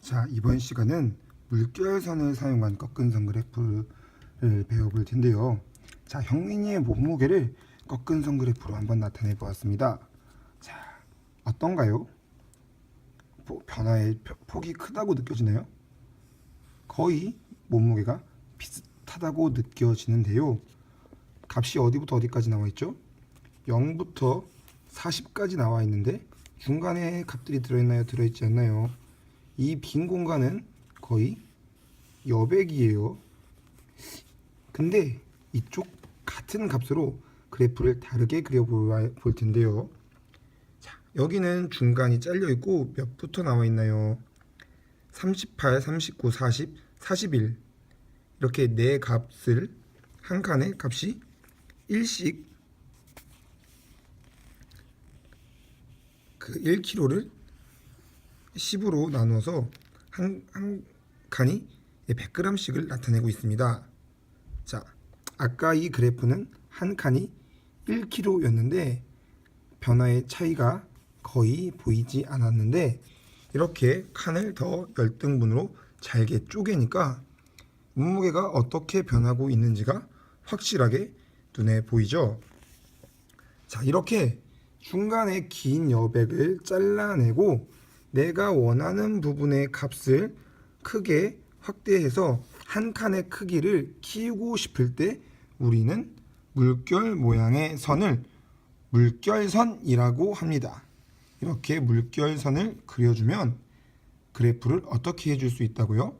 자, 이번 시간은 물결선을 사용한 꺾은선 그래프를 배워볼 텐데요. 자, 형민이의 몸무게를 꺾은선 그래프로 한번 나타내 보았습니다. 자, 어떤가요? 뭐, 변화의 표- 폭이 크다고 느껴지나요? 거의 몸무게가 비슷하다고 느껴지는데요. 값이 어디부터 어디까지 나와 있죠? 0부터 40까지 나와 있는데 중간에 값들이 들어있나요? 들어있지 않나요? 이 빈 공간은 거의 여백이에요. 근데 이쪽 같은 값으로 그래프를 다르게 그려볼 텐데요. 자, 여기는 중간이 잘려 있고 몇부터 나와 있나요? 38, 39, 40, 41 이렇게 네 값을 한 칸에 값이 1씩 그 1kg를 10으로 나누어서 한, 한 칸이 100g씩을 나타내고 있습니다. 자, 아까 이 그래프는 한 칸이 1kg였는데 변화의 차이가 거의 보이지 않았는데 이렇게 칸을 더 열등분으로 잘게 쪼개니까 몸무게가 어떻게 변하고 있는지가 확실하게 눈에 보이죠. 자, 이렇게 중간에 긴 여백을 잘라내고 내가 원하는 부분의 값을 크게 확대해서 한 칸의 크기를 키우고 싶을 때 우리는 물결 모양의 선을 물결선이라고 합니다. 이렇게 물결선을 그려주면 그래프를 어떻게 해줄 수 있다고요?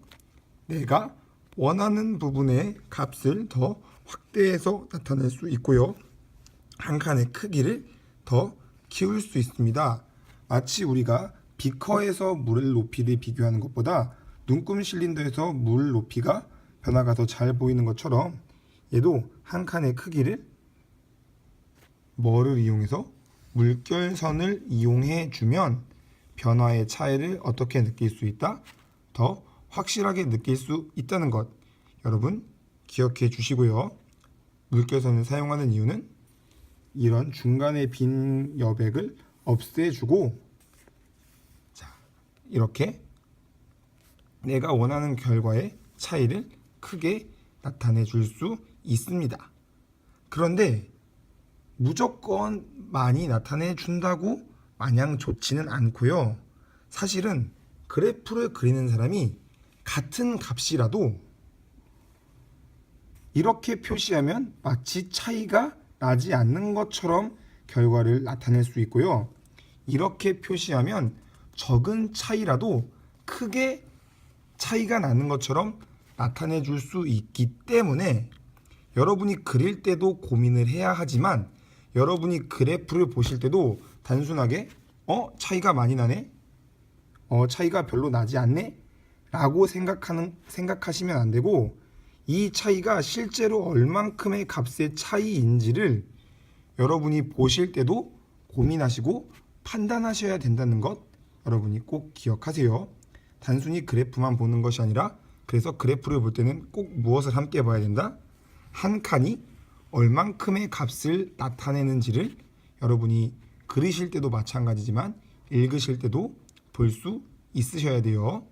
내가 원하는 부분의 값을 더 확대해서 나타낼 수 있고요. 한 칸의 크기를 더 키울 수 있습니다. 마치 우리가 비커에서 물의 높이를 비교하는 것보다 눈금 실린더에서 물 높이가 변화가 더 잘 보이는 것처럼 얘도 한 칸의 크기를 뭐를 이용해서 물결선을 이용해 주면 변화의 차이를 어떻게 느낄 수 있다? 더 확실하게 느낄 수 있다는 것 여러분 기억해 주시고요. 물결선을 사용하는 이유는 이런 중간에 빈 여백을 없애주고 자 이렇게 내가 원하는 결과의 차이를 크게 나타내 줄 수 있습니다. 그런데 무조건 많이 나타내 준다고 마냥 좋지는 않고요. 사실은 그래프를 그리는 사람이 같은 값이라도 이렇게 표시하면 마치 차이가 나지 않는 것처럼 결과를 나타낼 수 있고요. 이렇게 표시하면 적은 차이라도 크게 차이가 나는 것처럼 나타내 줄 수 있기 때문에 여러분이 그릴 때도 고민을 해야 하지만 여러분이 그래프를 보실 때도 단순하게 어 차이가 많이 나네? 어 차이가 별로 나지 않네? 라고 생각하는 생각하시면 안 되고 이 차이가 실제로 얼만큼의 값의 차이인지를 여러분이 보실 때도 고민하시고 판단하셔야 된다는 것 여러분이 꼭 기억하세요. 단순히 그래프만 보는 것이 아니라 그래서 그래프를 볼 때는 꼭 무엇을 함께 봐야 된다? 한 칸이 얼만큼의 값을 나타내는지를 여러분이 그리실 때도 마찬가지지만 읽으실 때도 볼 수 있으셔야 돼요.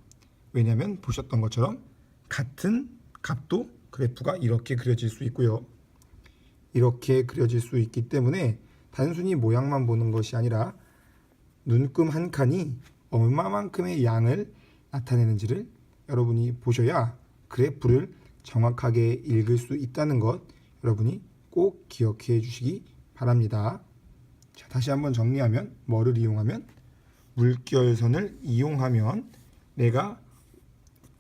왜냐하면 보셨던 것처럼 같은 값도 그래프가 이렇게 그려질 수 있고요. 이렇게 그려질 수 있기 때문에 단순히 모양만 보는 것이 아니라 눈금 한 칸이 얼마만큼의 양을 나타내는지를 여러분이 보셔야 그래프를 정확하게 읽을 수 있다는 것 여러분이 꼭 기억해 주시기 바랍니다. 자, 다시 한번 정리하면 뭐를 이용하면 물결선을 이용하면 내가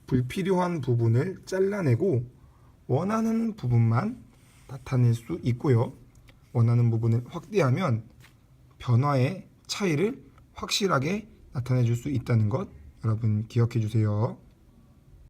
불필요한 부분을 잘라내고 원하는 부분만 나타낼 수 있고요. 원하는 부분을 확대하면 변화의 차이를 확실하게 나타내 줄 수 있다는 것 여러분 기억해 주세요.